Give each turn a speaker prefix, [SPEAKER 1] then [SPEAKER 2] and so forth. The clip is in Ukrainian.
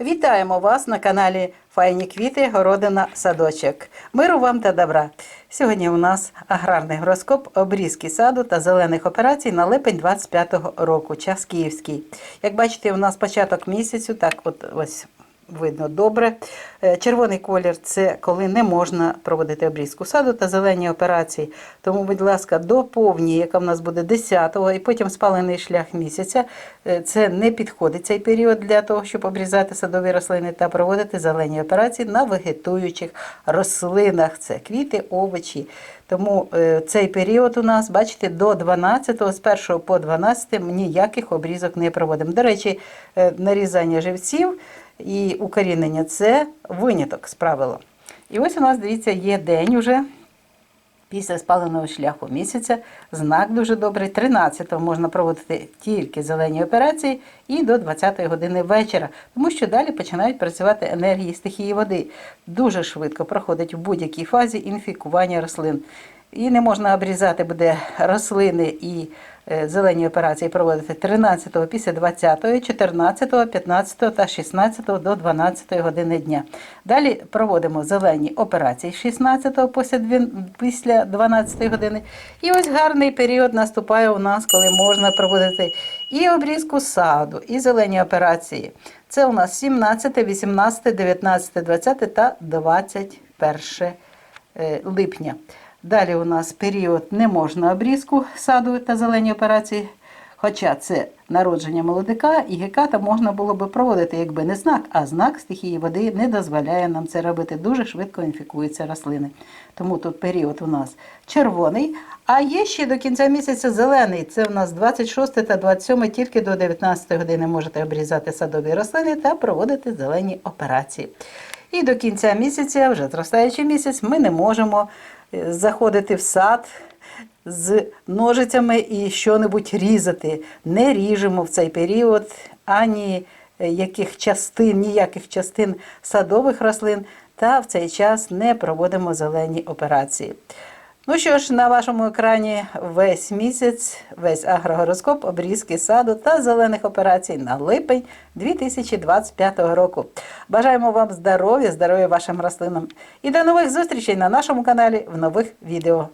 [SPEAKER 1] Вітаємо вас на каналі Файні квіти, городина, садочок. Миру вам та добра. Сьогодні у нас аграрний гороскоп обрізки саду та зелених операцій на липень 25-го року, час київський. Як бачите, у нас початок місяцю, так от ось видно добре. Е, Червоний колір це коли не можна проводити обрізку саду та зелені операції. Тому, будь ласка, до повні, яка в нас буде 10-го, і потім спалений шлях місяця. Е, Це не підходить цей період для того, щоб обрізати садові рослини та проводити зелені операції на вегетуючих рослинах. Це квіти, овочі. Тому е, цей період у нас, бачите, до 12-го, з 1 по 12 ніяких обрізок не проводимо. До речі, нарізання живців і укорінення це виняток з правила. І ось у нас, дивіться, є день уже після спаленого шляху місяця. Знак дуже добрий. 13-го можна проводити тільки зелені операції і до 20-ї години вечора, тому що далі починають працювати енергії стихії води. Дуже швидко проходить в будь-якій фазі інфікування рослин. І не можна обрізати буде рослини і е, зелені операції проводити 13-го після 20-го, 14-го, 15-го та 16-го до 12-ї години дня. Далі проводимо зелені операції 16-го після 12-ї години. І ось гарний період наступає у нас, коли можна проводити і обрізку саду, і зелені операції. Це у нас 17, 18, 19, 20 та 21 е, липня. Далі у нас період не можна обрізку саду та зелені операції. Хоча це народження молодика і геката можна було би проводити, якби не знак, а знак стихії води не дозволяє нам це робити. Дуже швидко інфікуються рослини. Тому тут період у нас червоний, а є ще до кінця місяця зелений. Це у нас 26 та 27, тільки до 19 години можете обрізати садові рослини та проводити зелені операції. І до кінця місяця, вже зростаючий місяць, ми не можемо заходити в сад з ножицями і що-небудь різати. Не ріжемо в цей період ані е, яких частин, ніяких частин садових рослин, та в цей час не проводимо зелені операції. Ну що ж, на вашому екрані весь місяць, весь агрогороскоп, обрізки саду та зелених операцій на липень 2025 року. Бажаємо вам здоров'я, здоров'я вашим рослинам і до нових зустрічей на нашому каналі в нових відео.